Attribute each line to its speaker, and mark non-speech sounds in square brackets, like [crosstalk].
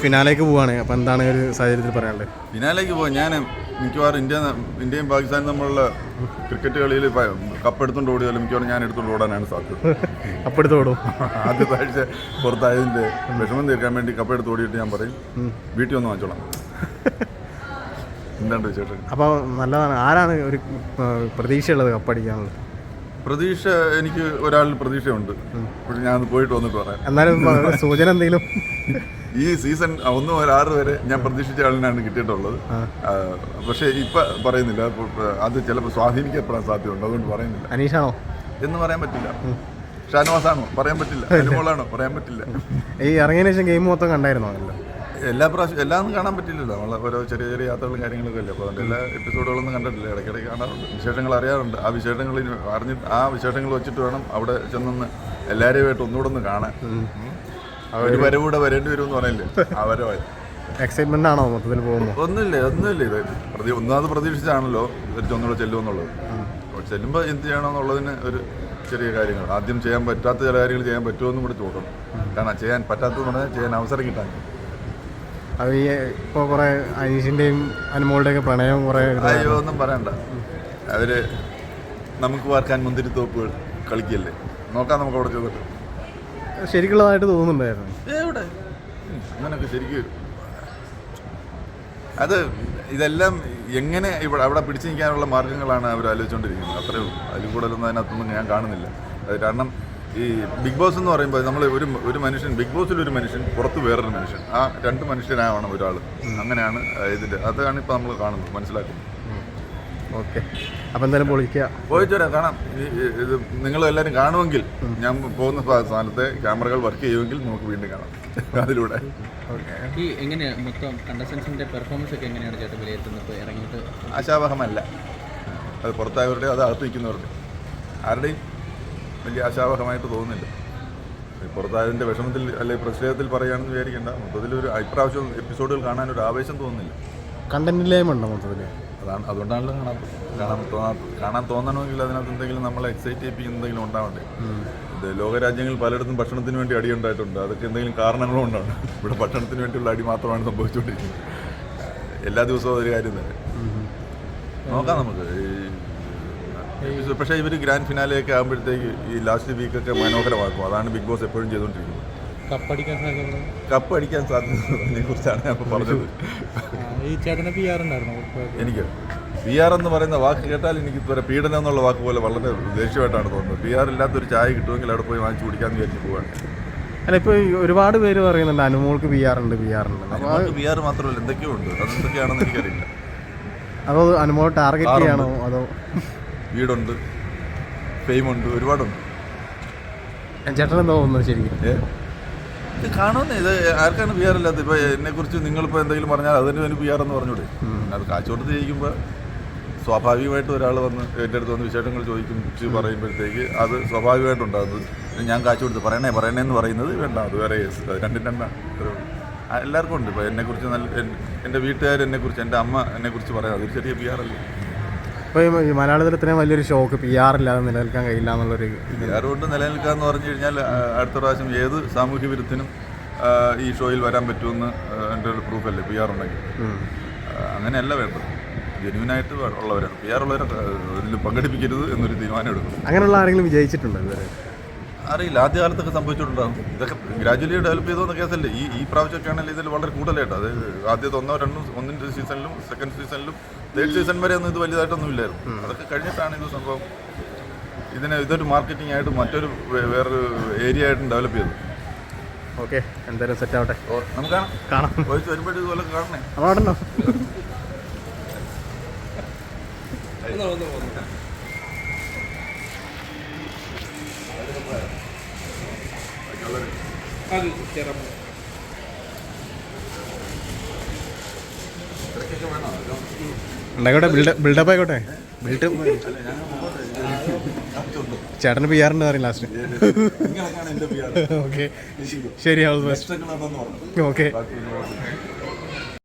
Speaker 1: ഫിനാലേക്ക് പോവാണ്. അപ്പോൾ എന്താണ് ഒരു സാഹചര്യത്തിൽ പറയാനുള്ളത്?
Speaker 2: ഫിനാലേക്ക് പോയി ഞാൻ മിക്കവാറും ഇന്ത്യ ഇന്ത്യയും പാകിസ്ഥാനും തമ്മിലുള്ള ക്രിക്കറ്റ് കളിയിൽ കപ്പ് എടുത്തുകൊണ്ട് ഓടിയാലും മിക്കവാറും ഞാൻ എടുത്തുകൊണ്ട് ഓടാനാണ് സാധ്യത. [laughs]
Speaker 1: അപ്പെടുത്ത് ഓടും. [laughs]
Speaker 2: ആദ്യത്തെ ആഴ്ച പുറത്തായതിന്റെ വിഷമം തീർക്കാൻ വേണ്ടി കപ്പ് എടുത്ത് ഓടിയിട്ട് ഞാൻ പറയും വീട്ടിൽ വന്ന് വാങ്ങിച്ചോളാം. [laughs] എന്താണ് വിശേഷം?
Speaker 1: അപ്പോൾ നല്ലതാണ്. ആരാണ് ഒരു പ്രതീക്ഷയുള്ളത് കപ്പടിക്കാനുള്ളത്
Speaker 2: പ്രതീക്ഷ എനിക്ക് ഒരാളിൽ പ്രതീക്ഷയുണ്ട്. ഞാൻ പോയിട്ട് വന്നിട്ട് പറയാം.
Speaker 1: എന്നാലും സൂചന എന്തെങ്കിലും?
Speaker 2: ഈ സീസൺ ഒന്ന് മുതൽ ആറ് വരെ ഞാൻ പ്രതീക്ഷിച്ച ആളിനാണ് കിട്ടിയിട്ടുള്ളത്. പക്ഷേ ഇപ്പൊ പറയുന്നില്ല അത് ചിലപ്പോൾ സ്വാധീനിക്കപ്പെടാൻ സാധ്യതയുണ്ട്. അതുകൊണ്ട് പറയുന്നില്ല.
Speaker 1: അനീഷാണോ?
Speaker 2: എന്ന് പറയാൻ പറ്റില്ല. ഷാനവാസാണോ? പറയാൻ പറ്റില്ല. അനുമോളാണോ? പറയാൻ പറ്റില്ല.
Speaker 1: ഈ ഇറങ്ങിയതിനു ശേഷം ഗെയിം മൊത്തം കണ്ടായിരുന്നോ? അല്ലോ
Speaker 2: എല്ലാ പ്രാവശ്യം എല്ലാം ഒന്നും കാണാൻ പറ്റില്ലല്ലോ. നമ്മൾ ഓരോ ചെറിയ ചെറിയ യാത്രകളും കാര്യങ്ങളൊക്കെ അല്ലേ? അപ്പോൾ അതുകൊണ്ട് എല്ലാ എപ്പിസോഡുകളൊന്നും കണ്ടിട്ടില്ല. ഇടയ്ക്കിടയ്ക്ക് കാണാറുണ്ട്. വിശേഷങ്ങൾ അറിയാറുണ്ട്. ആ വിശേഷങ്ങൾ ഇനി അറിഞ്ഞിട്ട് ആ വിശേഷങ്ങൾ വെച്ചിട്ട് വേണം അവിടെ ചെന്നൊന്ന് എല്ലാവരെയുമായിട്ട് ഒന്നുകൂടെ ഒന്ന് കാണാൻ. ഒരു വരവൂടെ വരേണ്ടി വരും എന്ന് പറയില്ലേ? ആ വരവായി
Speaker 1: എക്സൈറ്റ്മെന്റ് ആണോ മൊത്തത്തിൽ പോകുമ്പോൾ
Speaker 2: ഒന്നുമില്ല ഒന്നുമില്ല ഇത്. പ്രതി ഒന്നാമത് പ്രതീക്ഷിച്ചാണല്ലോ തിരിച്ച് ഒന്നുകൂടെ ചെല്ലുമെന്നുള്ളത്. അപ്പോൾ ചെല്ലുമ്പോൾ എന്ത് ചെയ്യണമെന്നുള്ളതിന് ഒരു ചെറിയ കാര്യങ്ങൾ. ആദ്യം ചെയ്യാൻ പറ്റാത്ത ചില കാര്യങ്ങൾ ചെയ്യാൻ പറ്റുമെന്നും കൂടി തോന്നണം കാരണം ചെയ്യാൻ പറ്റാത്തതെന്ന് പറഞ്ഞാൽ ചെയ്യാൻ അവസരം കിട്ടാൻ.
Speaker 1: അത് ഈ ഇപ്പോൾ കുറേ അനീഷിന്റെയും അനുമോളുടെയൊക്കെ പ്രണയം കുറേ
Speaker 2: അയ്യോ ഒന്നും പറയണ്ട. അവർ നമുക്ക് വാർക്കാൻ മുന്തിരിത്തോപ്പ് കളിക്കല്ലേ? നോക്കാം നമുക്ക് അവിടെ ചെന്നിട്ട്.
Speaker 1: ശരിക്കുള്ളതായിട്ട് തോന്നുന്നുണ്ടായിരുന്നു.
Speaker 2: എവിടെ? ഉം, അങ്ങനൊക്കെ ശരിക്കും അത് ഇതെല്ലാം എങ്ങനെ ഇവിടെ അവിടെ പിടിച്ചു നിൽക്കാനുള്ള മാർഗങ്ങളാണ് അവർ ആലോചിച്ചുകൊണ്ടിരിക്കുന്നത് അത്രേ ഉള്ളൂ. അതിൽ കൂടുതലൊന്നും അതിനകത്തൊന്നും ഞാൻ കാണുന്നില്ല. അത് കാരണം ഈ ബിഗ് ബോസ് എന്ന് പറയുമ്പോൾ നമ്മൾ ഒരു ഒരു മനുഷ്യൻ ബിഗ് ബോസിൽ ഒരു മനുഷ്യൻ പുറത്ത് വേറൊരു മനുഷ്യൻ. ആ രണ്ട് മനുഷ്യനാവണം ഒരാൾ അങ്ങനെയാണ് ഇതിന്റെ അതാണ് ഇപ്പോൾ നമ്മൾ കാണുന്നത് മനസ്സിലാക്കുന്നത്.
Speaker 1: ഓക്കെ. അപ്പം എന്തായാലും പൊളിക്കുക.
Speaker 2: പോയിട്ട് വരാം കാണാം ഇത് നിങ്ങൾ എല്ലാവരും കാണുമെങ്കിൽ ഞാൻ പോകുന്ന സ്ഥ- സ്ഥാനത്തെ ക്യാമറകൾ വർക്ക് ചെയ്യുമെങ്കിൽ നമുക്ക് വീണ്ടും കാണാം. അതിലൂടെ.
Speaker 3: ഈ എങ്ങനെയാണ് മൊത്തം പെർഫോമൻസ് ഒക്കെ എങ്ങനെയാണ് ചേട്ടൻ വിലയിരുത്തുന്നത്? ഇപ്പോൾ ഇറങ്ങിയിട്ട്?
Speaker 2: ആശാവഹമല്ല. അത് പുറത്തായവരുടെ അത് അകത്ത് നിൽക്കുന്നവരുടെ ആരുടെയും? വലിയ ആശാവഹമായിട്ട് തോന്നുന്നില്ല. പുറത്തായതിന്റെ വിഷമത്തിൽ അല്ലെങ്കിൽ പ്രതിഷേധത്തിൽ പറയുകയാണെന്ന് വിചാരിക്കേണ്ട. മൊത്തത്തിൽ ഒരു ഇപ്രാവശ്യം എപ്പിസോഡുകൾ കാണാൻ ഒരു ആവേശം തോന്നുന്നില്ല.
Speaker 1: കണ്ടന്റ് ഉണ്ടോ മൊത്തത്തിൽ?
Speaker 2: അതാണ് അതുകൊണ്ടാണല്ലോ കാണാൻ കാണാൻ തോന്നാ കാണാൻ തോന്നണമെങ്കിൽ അതിനകത്ത് എന്തെങ്കിലും നമ്മളെ എക്സൈറ്റ് ചെയ്യിപ്പിക്കുന്ന എന്തെങ്കിലും ഉണ്ടാവണ്ടേ? ഇത് ലോകരാജ്യങ്ങളിൽ പലയിടത്തും ഭക്ഷണത്തിന് വേണ്ടി അടി ഉണ്ടായിട്ടുണ്ട്. അതൊക്കെ എന്തെങ്കിലും കാരണങ്ങളും ഉണ്ടാവും ഇവിടെ ഭക്ഷണത്തിന് വേണ്ടിയുള്ള അടി മാത്രമാണ് സംഭവിച്ചുകൊണ്ടിരിക്കുന്നത്. എല്ലാ ദിവസവും ഒരു കാര്യം തന്നെ. നോക്കാം നമുക്ക്. പക്ഷേ ഇവർ ഗ്രാൻഡ് ഫിനാലെയൊക്കെ ആകുമ്പോഴത്തേക്ക് ഈ ലാസ്റ്റ് വീക്കൊക്കെ മനോഹരമാക്കും. അതാണ് ബിഗ് ബോസ് എപ്പോഴും ചെയ്തുകൊണ്ടിരിക്കുന്നത്.
Speaker 3: കപ്പടിക്കാൻ സാധ്യത
Speaker 2: കപ്പ് അടിക്കാൻ സാധ്യതയെ കുറിച്ചാണ് ഞാൻ പറഞ്ഞത്.
Speaker 3: ഈ ചേട്ടനെ പി ആർ ഉണ്ടായിരുന്നു?
Speaker 2: എനിക്ക് പി ആർ എന്ന് പറയുന്ന വാക്ക് കേട്ടാൽ എനിക്ക് ഇതുവരെ പീഡനം എന്നുള്ള വാക്ക് പോലെ വളരെ ദേഷ്യമായിട്ടാണ് തോന്നുന്നത്. പി ആർ ഇല്ലാത്തൊരു ചായ കിട്ടുമെങ്കിൽ അവിടെ പോയി വാങ്ങിച്ചു കുടിക്കാമെന്ന് വിചാരിച്ച് പോവാണ്.
Speaker 1: അല്ല ഇപ്പോൾ ഒരുപാട് പേര് പറയുന്നുണ്ട് അനുമോൾക്ക് പി ആർ ഉണ്ട് പി ആർ ഉണ്ട്.
Speaker 2: പി ആർ മാത്രമല്ല എന്തൊക്കെയോ ഉണ്ട്. അതെന്തൊക്കെയാണെന്ന് എനിക്കറിയില്ല.
Speaker 1: അതോ അനുമോൾ ടാർഗറ്റ് ചെയ്യണോ? അതോ
Speaker 2: വീടുണ്ട് ഫെയിമുണ്ട് ഒരുപാടുണ്ട്.
Speaker 1: എന്തോ തോന്നുന്നത് ശരിക്കും?
Speaker 2: ഇത് കാണുന്നേ ഇത് ആർക്കാണ് പി ആർ ഇല്ലാത്തത്? ഇപ്പോൾ എന്നെക്കുറിച്ച് നിങ്ങളിപ്പോൾ എന്തെങ്കിലും പറഞ്ഞാൽ അതിന് ഒരു പി ആർ എന്ന് പറഞ്ഞൂടെ. അത് കാച്ചോട്ട് ജയിക്കുമ്പോൾ സ്വാഭാവികമായിട്ട് ഒരാൾ വന്ന് എന്റെ അടുത്ത് വന്ന് വിശേഷങ്ങൾ ചോദിക്കും പറയുമ്പോഴത്തേക്ക് അത് സ്വാഭാവികമായിട്ടുണ്ടാകുന്നത്. ഞാൻ കാച്ചു കൊടുത്ത് പറയണേ പറയണേ എന്ന് പറയുന്നത് വേണ്ട അത് വേറെ കേസ് രണ്ടും രണ്ടാണ് എല്ലാവർക്കും ഉണ്ട്. ഇപ്പോൾ എന്നെക്കുറിച്ച് നല്ല എൻ- എന്റെ വീട്ടുകാർ എന്നെക്കുറിച്ച് എന്റെ അമ്മ എന്നെക്കുറിച്ച് പറയാം. അതൊരു ചെറിയ പി ആർ അല്ലേ?
Speaker 1: ഇപ്പോൾ ഈ മലയാളത്തിൽ ഇത്രയും വലിയൊരു ഷോക്ക് പി ആർ ഇല്ലാതെ നിലനിൽക്കാൻ കഴിയില്ല എന്നുള്ളൊരു
Speaker 2: പി ആർ കൊണ്ട് നിലനിൽക്കുക എന്ന് പറഞ്ഞു കഴിഞ്ഞാൽ അടുത്ത പ്രാവശ്യം ഏത് സാമൂഹ്യ വിരുദ്ധനും ഈ ഷോയിൽ വരാൻ പറ്റുമെന്ന് എന്റെ ഒരു പ്രൂഫല്ലേ പി ആർ ഉണ്ടെങ്കിൽ. അങ്ങനെയല്ല വേണ്ടത്. ജെന്യൂനായിട്ട് ഉള്ളവരാണ്. പി ആർ ഉള്ളവരെ ഇതിൽ പങ്കെടുപ്പിക്കരുത് എന്നൊരു തീരുമാനം എടുക്കും
Speaker 1: അങ്ങനെയുള്ള ആരെങ്കിലും വിജയിച്ചിട്ടുണ്ടോ ഇതുവരെ?
Speaker 2: അറിയില്ല. ആദ്യകാലത്തൊക്കെ സംഭവിച്ചിട്ടുണ്ടാകും ഇതൊക്കെ ഗ്രാജുവലി ഡെവലപ്പ് ചെയ്തോന്ന കേസല്ലേ? ഈ ഈ പ്രാവശ്യമൊക്കെയാണെങ്കിൽ ഇതിൽ വളരെ കൂടുതലായിട്ട്. അതായത് ആദ്യത്തെ ഒന്നോ രണ്ടോ ഒന്നിന്റെ സീസണിലും സെക്കൻഡ് സീസണിലും തേർഡ് സീസൺ വരെ ഒന്നും ഇത് വലുതായിട്ടൊന്നും ഇല്ലായിരുന്നു. അതൊക്കെ കഴിഞ്ഞിട്ടാണ് ഇത് സംഭവം ഇതിനെ ഇതൊരു മാർക്കറ്റിംഗ് ആയിട്ട് മറ്റൊരു വേറൊരു ഏരിയ ആയിട്ടും ഡെവലപ്പ് ചെയ്തു
Speaker 1: ഓക്കെ. എന്തായാലും സെറ്റ് ആവട്ടെ.
Speaker 2: ഓ, നമുക്ക് കാണാം. വരുമ്പോഴും ഇതുപോലെ കാണണേ.
Speaker 1: അവിടെ ഉണ്ടോ? ഉണ്ടായിക്കോട്ടെ ബിൽഡ് ബിൽഡപ്പ് ആയിക്കോട്ടെ. ബിൽഡ് ചേട്ടന് പി ആറിന്റെ പറയും ലാസ്റ്റ് ഓക്കെ ശരി ഓൾ ബെസ്റ്റ് ഓക്കെ